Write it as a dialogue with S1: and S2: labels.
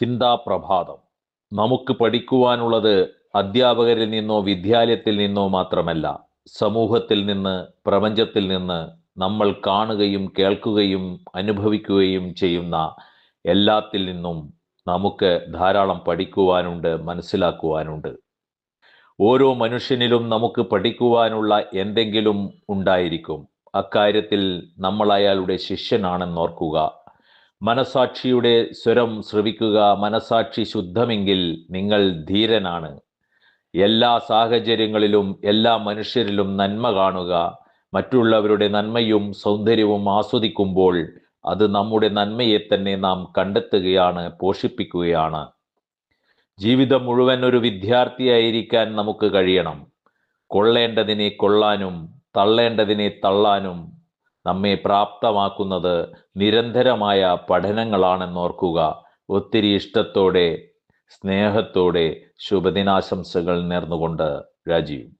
S1: ചിന്താപ്രഭാതം. നമുക്ക് പഠിക്കുവാനുള്ളത് അധ്യാപകരിൽ നിന്നോ വിദ്യാലയത്തിൽ നിന്നോ മാത്രമല്ല സമൂഹത്തിൽ നിന്ന് പ്രപഞ്ചത്തിൽ നിന്ന് നമ്മൾ കാണുകയും കേൾക്കുകയും അനുഭവിക്കുകയും ചെയ്യുന്ന എല്ലാത്തിൽ നിന്നും നമുക്ക് ധാരാളം പഠിക്കുവാനുണ്ട് മനസ്സിലാക്കുവാനുണ്ട്. ഓരോ മനുഷ്യനിലും നമുക്ക് പഠിക്കുവാനുള്ള എന്തെങ്കിലും ഉണ്ടായിരിക്കും. അക്കാര്യത്തിൽ നമ്മൾ അയാളുടെ ശിഷ്യനാണെന്നോർക്കുക. മനസാക്ഷിയുടെ സ്വരം ശ്രവിക്കുക മനസാക്ഷി ശുദ്ധമെങ്കിൽ നിങ്ങൾ ധീരനാണ്. എല്ലാ സാഹചര്യങ്ങളിലും എല്ലാ മനുഷ്യരിലും നന്മ കാണുക. മറ്റുള്ളവരുടെ നന്മയും സൗന്ദര്യവും ആസ്വദിക്കുമ്പോൾ അത് നമ്മുടെ നന്മയെ തന്നെ നാം കണ്ടെത്തുകയാണ് പോഷിപ്പിക്കുകയാണ്. ജീവിതം മുഴുവൻ ഒരു വിദ്യാർത്ഥിയായിരിക്കാൻ നമുക്ക് കഴിയണം. കൊള്ളേണ്ടതിനെ കൊള്ളാനും തള്ളേണ്ടതിനെ തള്ളാനും നമ്മെ പ്രാപ്തമാക്കുന്നത് നിരന്തരമായ പഠനങ്ങളാണെന്നോർക്കുക. ഒത്തിരി ഇഷ്ടത്തോടെ സ്നേഹത്തോടെ ശുഭദിനാശംസകൾ നേർന്നുകൊണ്ട് രാജീവ്.